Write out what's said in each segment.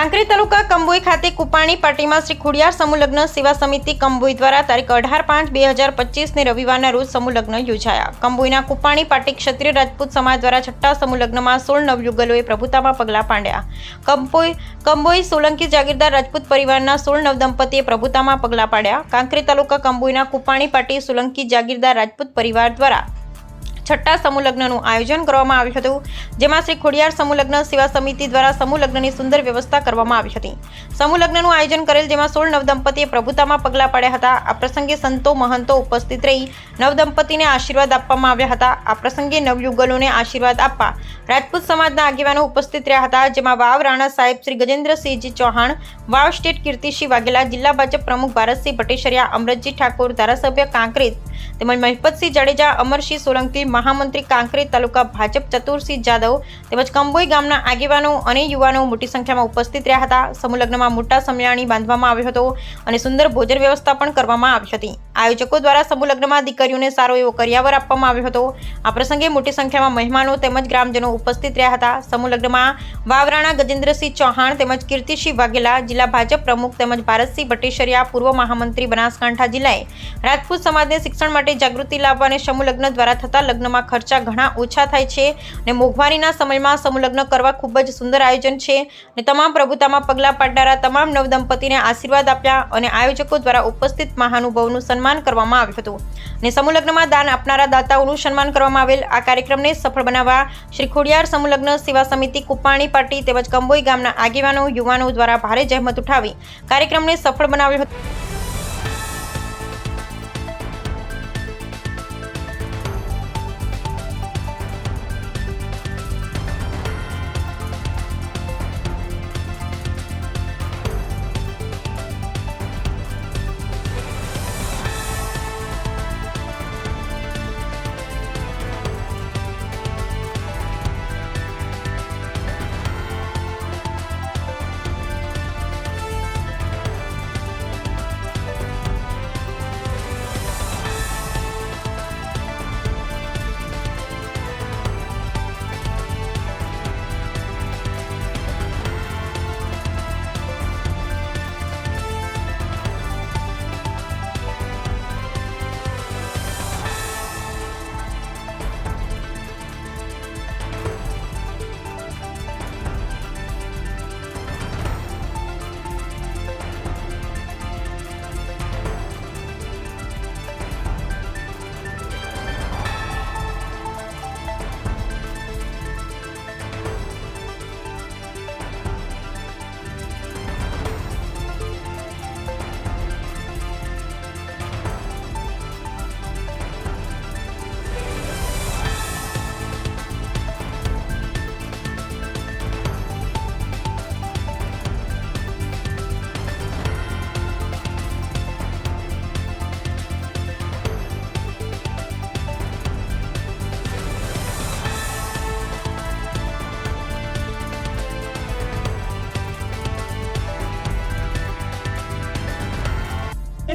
કાંકરી તાલુકા કંબોઈ ખાતે કુપાણી પાર્ટીમાં શ્રી ખુડિયાર સમૂહ લગ્ન સેવા સમિતિ કંબોઈ દ્વારા તારીખ અઢાર પાંચ બે હજાર પચીસને રવિવારના રોજ સમૂહ લગ્ન યોજાયા. કંબોઈના કુપાણી પાર્ટી ક્ષત્રિય રાજપૂત સમાજ દ્વારા છઠ્ઠા સમૂહ લગ્નમાં સોળ નવયુગલોએ પ્રભુતામાં પગલાં પાંડ્યા. કંબોઈ કંબોઈ સોલંકી જાગીરદાર રાજપૂત પરિવારના સોળ નવદંપતીએ પ્રભુતામાં પગલાં પાડ્યા. કાંકરી તાલુકા કંબોઈના કુપાણી પાર્ટી સોલંકી જાગીરદાર રાજપૂત પરિવાર દ્વારા છઠ્ઠા સમૂહ લગ્નનું આયોજન કરવામાં આવ્યું હતું, જેમાં શ્રી ખોડિયાર સમૂહ લગ્ન સેવા સમિતિ દ્વારા સમૂહ લગ્નની સુંદર વ્યવસ્થા કરવામાં આવી હતી. સમૂહ લગ્નનું આયોજન કરેલ, જેમાં સોળ નવદંપતીએ પ્રભુતામાં પગલાં પાડ્યા હતા. આ પ્રસંગે સંતો મહંતો ઉપસ્થિત રહી નવદંપતીને આશીર્વાદ આપવામાં આવ્યા હતા. આ પ્રસંગે નવયુગલોને આશીર્વાદ આપવા રાજપૂત સમાજના આગેવાનો ઉપસ્થિત રહ્યા હતા, જેમાં વાવ રાણા સાહેબ શ્રી ગજેન્દ્રસિંહજી ચૌહાણ, વાવ સ્ટેટ કીર્તિસિંહ વાઘેલા, જિલ્લા ભાજપ પ્રમુખ ભારતસિંહ ભટ્ટેશરિયા અમરતજી ઠાકોર, ધારાસભ્ય કાંકરેજ તેમજ મહિપતસિંહ જાડેજા, અમરસિંહ સોલંકી મહામંત્રી કાંકરી તાલુકા ભાજપ ચતુરસિંહ જાદવ તેમજ કંબોઈ ગામના આગેવાનો અને યુવાનો મોટી સંખ્યામાં ઉપસ્થિત રહ્યા હતા. સમૂહ લગ્નમાં મોટા સમયાણી બાંધવામાં આવ્યો હતો અને સુંદર ભોજન વ્યવસ્થા પણ કરવામાં આવી હતી. આયોજકો દ્વારા સમૂહ લગ્નમાં દીકરીઓને સારો એવો કરિયાવર આપવામાં આવ્યો હતો. આ પ્રસંગે મોટી સંખ્યામાં મહેમાનો તેમજ ગ્રામજનો ઉપસ્થિત રહ્યા હતા. સમૂહ લગ્નમાં વાવરાણા ગજેન્દ્રસિંહ ચૌહાણ તેમજ કીર્તિસિંહ વાઘેલા, જિલ્લા ભાજપ પ્રમુખ તેમજ ભારતસિંહ ભટ્ટેશ્વરિયા પૂર્વ મહામંત્રી બનાસકાંઠા જિલ્લાએ રાજપૂત સમાજને શિક્ષણ માટે જાગૃતિ લાવવા અને સમૂહ દ્વારા થતા લગ્નમાં ખર્ચા ઘણા ઓછા થાય છે અને મોંઘવારીના સમયમાં સમૂહ કરવા ખૂબ જ સુંદર આયોજન છે અને તમામ પ્રભુતામાં પગલાં પાડનારા તમામ નવદંપતીને આશીર્વાદ આપ્યા અને આયોજકો દ્વારા ઉપસ્થિત મહાનુભવનું સન્માન કરવામાં આવ્યું હતું. અને સમૂહલગ્નમાં દાન આપનારા દાતાઓનું સન્માન કરવામાં આવેલ આ કાર્યક્રમને સફળ બનાવવા શ્રી ખોડિયાર સમૂહલગ્ન સેવા સમિતિ કુપાણી પાર્ટી તેમજ કંબોઈ ગામના આગેવાનો યુવાનો દ્વારા ભારે જહેમત ઉઠાવી કાર્યક્રમને સફળ બનાવ્યો હતો.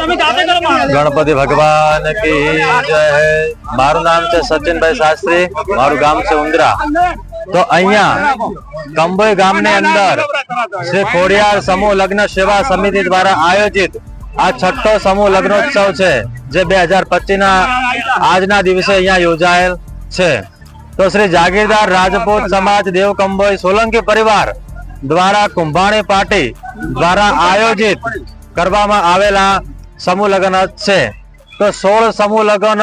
ગણપતિ ભગવાન કી જય મારું નામ છે સચિનભાઈ શાસ્ત્રી. મારું ગામ છે ઉંદરા. તો અહીંયા કંબોઈ ગામની અંદર શ્રી ખોડિયાર સમૂહ લગ્ન સેવા સમિતિ દ્વારા આયોજિત આ છઠ્ઠો સમૂહ લગ્નોત્સવ છે, જે બે હજાર ના આજના દિવસે અહીંયા યોજાયેલ છે. તો શ્રી જાગીરદાર રાજપૂત સમાજ દેવ કંબોઈ સોલંકી પરિવાર દ્વારા કુંભાણી પાર્ટી દ્વારા આયોજિત કરવામાં આવેલા સમૂહ લગ્ન છે. તો સોળ સમૂહ લગ્ન,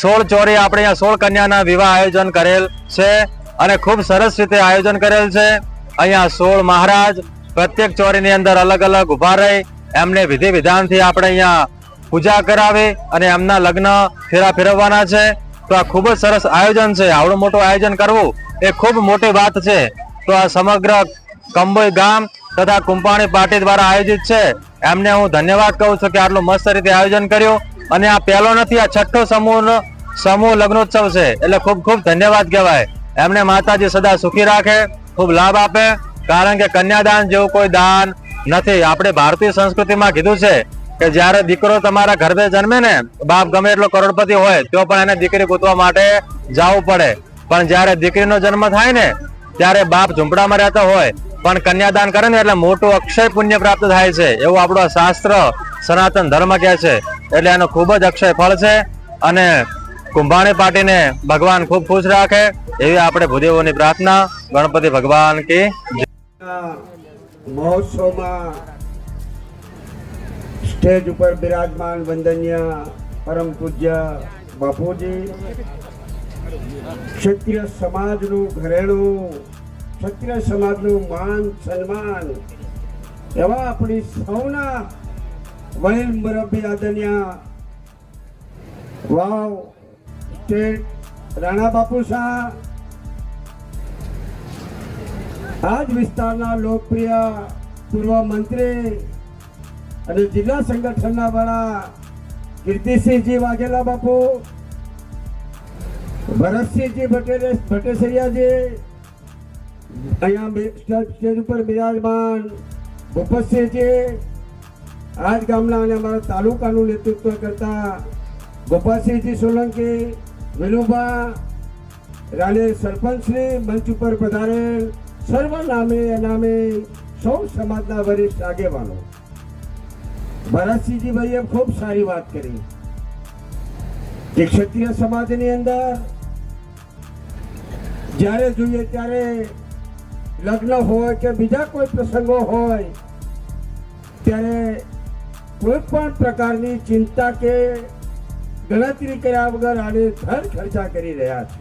સોળ ચોરી આપણે અહીંયા સોળ કન્યાના વિવાહ આયોજન કરેલ છે અને ખૂબ સરસ રીતે આયોજન કરેલ છે. અહીંયા સોળ મહારાજ, પ્રત્યેક ચોરીની અંદર અલગ અલગ ઊભા રહી, એમને વિધિ વિધાનથી આપણે અહીંયા પૂજા કરાવી અને એમના લગ્ન ફેરા ફેરવવાના છે. તો આ ખૂબ જ સરસ આયોજન છે. આવડું મોટું આયોજન કરવું એ ખૂબ મોટી વાત છે. તો આ સમગ્ર કંબોઈ ગામ તથા કુંભાણી પાર્ટી દ્વારા આયોજિત છે. એમને હું ધન્યવાદ કહું છું કે આટલું મસ્ત રીતે આયોજન કર્યું અને આ પહેલો નથી, આ છઠ્ઠો સમૂહ સમૂહ લગ્નોત્સવ છે. એટલે ખૂબ ખૂબ ધન્યવાદ કહેવાય. એમને માતાજી સદા સુખી રાખે, ખૂબ લાભ આપે, કારણ કે કન્યાદાન જેવું કોઈ દાન નથી. આપણે ભારતીય સંસ્કૃતિમાં કીધું છે કે જ્યારે દીકરો તમારા ઘરે જન્મે ને, બાપ ગમે એટલો કરોડપતિ હોય, તો પણ એને દીકરી ગોતવા માટે જવું પડે. પણ જ્યારે દીકરીનો જન્મ થાય ને, ત્યારે બાપ ઝૂંપડામાં રહેતો હોય પણ કન્યાદાન કરે ને એટલે મોટું અક્ષય પુણ્ય પ્રાપ્ત થાય છે. એવું આપણો શાસ્ત્ર સનાતન ધર્મ કહે છે. એટલે એનો ખૂબ જ અક્ષય ફળ છે અને કુંભાણી પાટીને ભગવાન ખૂબ ખુશ રાખે એવી આપણે ભૂદેવોની પ્રાર્થના. ગણપતિ ભગવાન કી મહોત્સવમાં સ્ટેજ ઉપર બિરાજમાન વંદનીય પરમ પૂજ્ય બાપુજી, ક્ષત્રિય સમાજનું ઘરેણું ક્ષત્રિય સમાજનું માન, સન્માન એવા આપણી સૌના વડીલ મુરબ્બી આદન્યા વાવ સ્ટેટ રાણા બાપુ શાહ. આ જ વિસ્તારના લોકપ્રિય પૂર્વ મંત્રી અને જિલ્લા સંગઠનના વડા કીર્તિસિંહજી વાઘેલા બાપુ, ભરતસિંહજી ભટેલે ભટ્ટેસરિયાજી અહીંયા સ્ટેજ ઉપર બિરાજમાન ભૂપતસિંહજી આ જ ગામના અને અમારા તાલુકાનું નેતૃત્વ કરતા ગોપાલસિંહજી સોલંકી વિનુભા રાણે સરપંચશ્રી મંચ ઉપર પધારેલ સર્વ નામે અનામે સૌ સમાજના વરિષ્ઠ આગેવાનો. ભરતસિંહજી ભાઈએ ખૂબ સારી વાત કરી. કે ક્ષત્રિય સમાજની અંદર જ્યારે જોઈએ ત્યારે લગ્ન હોય કે બીજા કોઈ પ્રસંગો હોય, ત્યારે કોઈ પણ પ્રકારની ચિંતા કે ગણતરી કર્યા વગર આને ધન ખર્ચા કરી રહ્યા છે.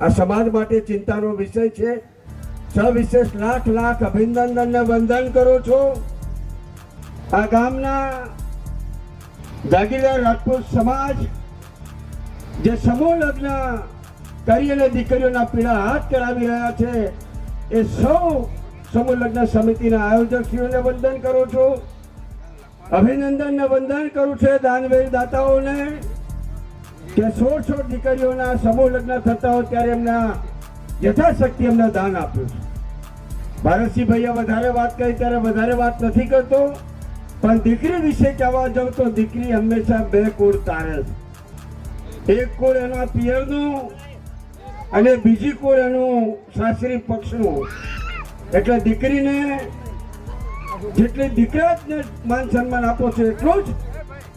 આ સમાજ માટે ચિંતાનો વિષય છે. સવિશેષ લાખ લાખ અભિનંદન ને વંદન કરું છું. આ ગામના જાગીરદાર રાજપૂત સમાજ, જે સમૂહ લગ્ન કરી અને દીકરીઓના પીડા હાથ કરાવી રહ્યા છે. એ સૌ સમૂહ લગ્ન સમિતિના આયોજકશ્રીઓને વંદન કરું છું. અભિનંદન ને વંદન કરું છું દાનવીર દાતાઓને કે સોળ સોળ દીકરીઓના સમૂહ લગ્ન થતા હોય ત્યારે એમના યથાશક્તિ એમને દાન આપ્યું છે. ભારતસિંહ ભાઈએ વધારે વાત કરી ત્યારે વધારે વાત નથી કરતો, પણ દીકરી વિશે કહેવા જાઉં તો દીકરી હંમેશા બે કુળ તારે છે. એક કુળ એના પિયરનું અને બીજી કોઈ એનું સાસરી પક્ષનું. એટલે દીકરીને જેટલી દીકરાને માન સન્માન આપો છો એટલું જ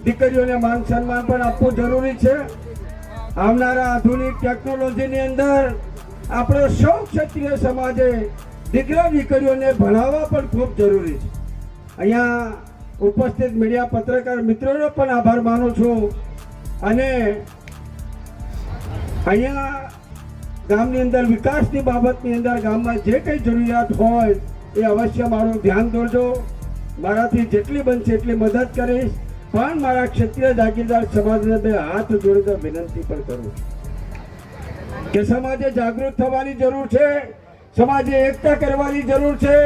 દીકરીઓને માન સન્માન પણ આપવું જરૂરી છે. આવનારા આધુનિક ટેકનોલોજીની અંદર આપણો સૌ ક્ષત્રિય સમાજે દીકરા દીકરીઓને ભણાવવા પણ ખૂબ જરૂરી છે. અહીંયા ઉપસ્થિત મીડિયા પત્રકાર મિત્રોનો પણ આભાર માનું છું. અને અહીંયા ગામની અંદર વિકાસની બાબતની અંદર ગામમાં જે કંઈ જરૂરિયાત હોય એ અવશ્ય મારું ધ્યાન દોરજો. મારાથી જેટલી બનશે એટલી મદદ કરીશ. પણ મારા ક્ષત્રિય જાગીરદાર સમાજને બે હાથ જોડીને વિનંતી પણ કરું કે સમાજે જાગૃત થવાની જરૂર છે, સમાજે એકતા કરવાની જરૂર છે.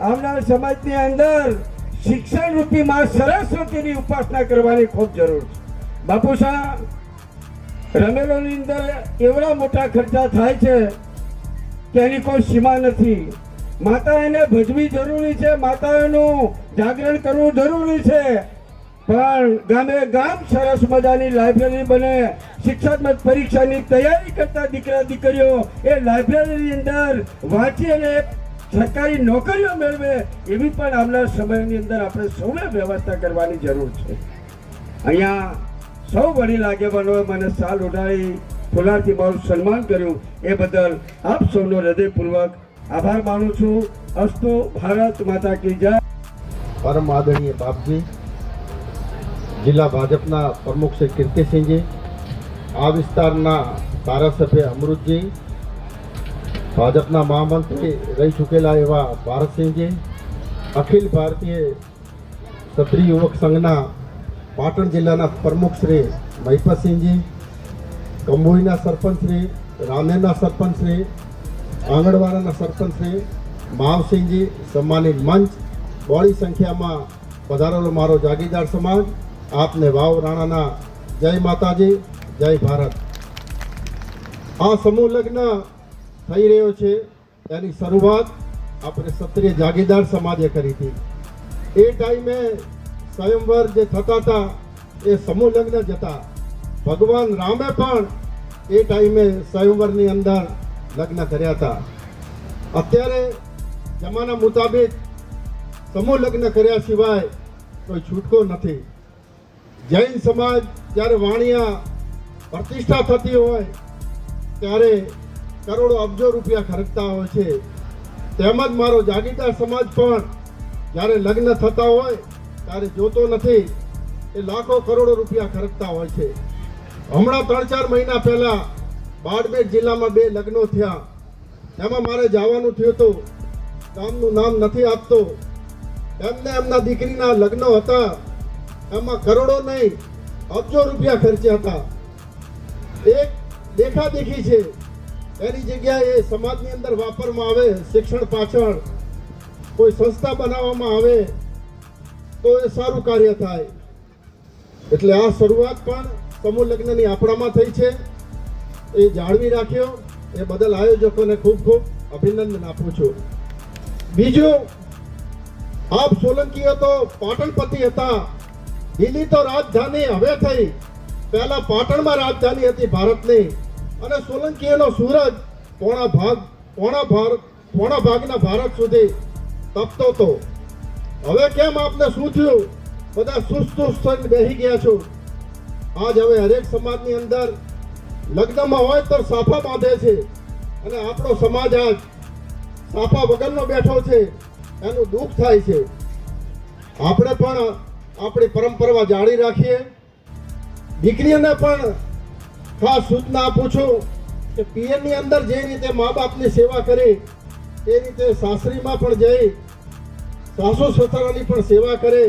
આવનાર સમાજની અંદર શિક્ષણ રૂપી માં સરસ્વતીની ઉપાસના કરવાની ખૂબ જરૂર છે. બાપુ સાહેબ રમેલોની અંદર એવડા મોટા ખર્ચા થાય છે એની કોઈ સીમા નથી. માતા એને ભજવી જરૂરી છે માતાઓનું જાગરણ કરવું જરૂરી છે. પણ ગામે ગામ સરસ મજાની લાઇબ્રેરી બને, શિક્ષાત્મક પરીક્ષાની તૈયારી કરતા દીકરા દીકરીઓ એ લાઇબ્રેરીની અંદર વાંચી અને સરકારી નોકરીઓ મેળવે એવી પણ આવનાર સમયની અંદર આપણે સૌને વ્યવસ્થા કરવાની જરૂર છે. અહીંયા સૌ વડીલ આગેવાનોએ મને સાલ ઉડાડી, ફુલારથી મારું સન્માન કર્યું. એ બદલ આપ સૌનો હૃદયપૂર્વક આભાર માનું છું. અસ્તુ ભારત માતા કી જય. પરમ આદરણીય બાપજી, જિલ્લા ભાજપના પ્રમુખ શ્રી કીર્તિસિંહજી, આ વિસ્તારના ધારાસભ્ય અમૃતજી, ભાજપના મહામંત્રી રહી ચૂકેલા એવા ભારતસિંહજી, અખિલ ભારતીય ક્ષત્રિય યુવક સંઘના પાટણ જિલ્લાના પ્રમુખ શ્રી મહિપતસિંહજી કંબોઈના સરપંચ શ્રી, રામેરના સરપંચ શ્રી, આંગણવાડાના સરપંચ શ્રી, માવસિંહજી, સન્માનિત મંચ બોળી સંખ્યામાં પધારેલો મારો જાગીરદાર સમાજ, આપને વાવ રાણાના જય માતાજી, જય ભારત. આ સમૂહ લગ્ન થઈ રહ્યો છે, એની શરૂઆત આપણે ક્ષત્રિય જાગીરદાર સમાજે કરી હતી. એ ટાઈમે સ્વયંવર જે થતા હતા, એ સમૂહ લગ્ન જતા ભગવાન રામે પણ એ ટાઈમે સ્વયંવરની અંદર લગ્ન કર્યા હતા. અત્યારે જમાના મુતાબિક સમૂહ લગ્ન કર્યા સિવાય કોઈ છૂટકો નથી. જૈન સમાજ જ્યારે વાણિયા પ્રતિષ્ઠા થતી હોય, ત્યારે કરોડો અબજો રૂપિયા ખર્ચતા હોય છે. તેમજ મારો જાગીરદાર સમાજ પણ જ્યારે લગ્ન થતા હોય ત્યારે જોતો નથી એ લાખો કરોડો રૂપિયા ખર્ચતા હોય છે. હમણાં ત્રણ ચાર મહિના પહેલા બાડમેર જિલ્લામાં બે લગ્નો થયા. એમાં મારે જવાનું થયું હતું. ગામનું નામ નથી આપતો. એમને એમના દીકરીના લગ્નો હતા. એમાં કરોડો નહીં અબજો રૂપિયા ખર્ચ્યા હતા. એક દેખાદેખી છે. એની જગ્યાએ સમાજની અંદર વાપરમાં આવે શિક્ષણ પાછળ. કોઈ સંસ્થા બનાવવામાં આવે. તો એ સારું કાર્ય થાય. એટલે આ શરૂઆત પણ સમૂહ લગ્નની આપણામાં થઈ છે. એ જાળવી રાખ્યો. એ બદલ આયોજકોને ખૂબ ખૂબ અભિનંદન આપું છું. બીજું, આપ સોલંકીઓ તો પાટણપતિ હતા. દિલ્હી તો રાજધાની હવે થઈ. પહેલા પાટણમાં રાજધાની હતી ભારતની. અને સોલંકીઓનો સૂરજ પોણા ભાગ, પોણા ભારત પોણા ભાગના ભારત સુધી તપતો હતો હવે કેમ આપને શું થયું? બધા સુસ્ત થઈને બેસી ગયા છો. આજ હવે હરેક સમાજની અંદર લગ્નમાં હોય તો સાફા બાંધે છે અને આપણો સમાજ આજ સાફા વગરનો બેઠો છે. એનું દુઃખ થાય છે. આપણે પણ આપણી પરંપરા જાળી રાખીએ. દીકરીઓને પણ ખાસ સૂચના આપું છું કે પિયરની અંદર જે રીતે મા બાપની સેવા કરી, એ રીતે સાસરીમાં પણ જઈ સાસુ સસરાની પણ સેવા કરે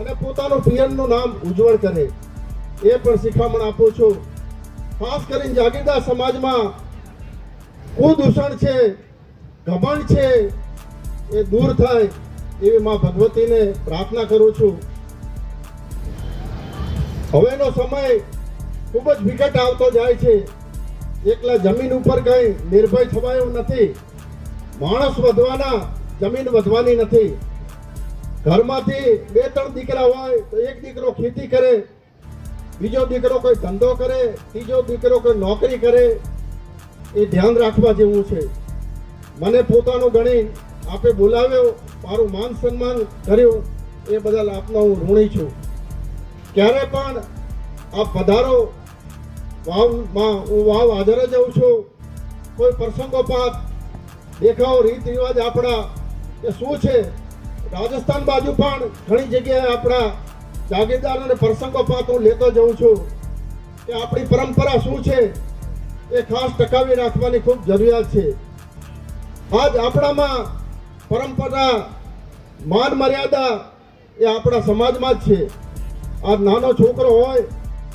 અને પોતાનું પિયરનું નામ ઉજ્જવળ કરે. એ પણ શિખામણ આપું છું. ખાસ કરીને જાગીરદાર સમાજમાં કુદૂષણ છે, ઘમંડ છે, એ દૂર થાય એવી માં ભગવતીને પ્રાર્થના કરું છું. હવેનો સમય ખૂબ જ વિકટ આવતો જાય છે. એકલા જમીન ઉપર કઈ નિર્ભય થવાયું નથી. માણસ વધવાના જમીન વધવાની નથી. ઘરમાંથી બે ત્રણ દીકરા હોય તો એક દીકરો ખેતી કરે, બીજો દીકરો કોઈ ધંધો કરે, ત્રીજો દીકરો કોઈ નોકરી કરે, એ ધ્યાન રાખવા જેવું છે. મને પોતાનું ગણી આપે બોલાવ્યો, મારું માન સન્માન કર્યું, એ બદલ આપનો હું ઋણી છું. ક્યારે પણ આપ પધારો વાવમાં હું વાવ હાજર જ હોઉં છું. કોઈ પ્રસંગોપાત, દેખાવ રીત રિવાજ આપણા કે શું છે? રાજસ્થાન બાજુ પણ ઘણી જગ્યાએ આપણા જાગીરદાર અને પ્રસંગોપાત હું લેતો જઉં છું કે આપણી પરંપરા શું છે એ ખાસ ટકાવી રાખવાની ખૂબ જરૂરિયાત છે. આજ આપણામાં પરંપરા, માન મર્યાદા એ આપણા સમાજમાં જ છે. આ નાનો છોકરો હોય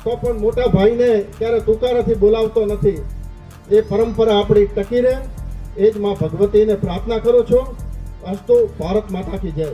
તો પણ મોટા ભાઈને ક્યારે તુકારાથી બોલાવતો નથી. એ પરંપરા આપણી ટકી રહે. એ જ માં ભગવતીને પ્રાર્થના કરું છું. અસ્તુ ભારત માતા કી જય.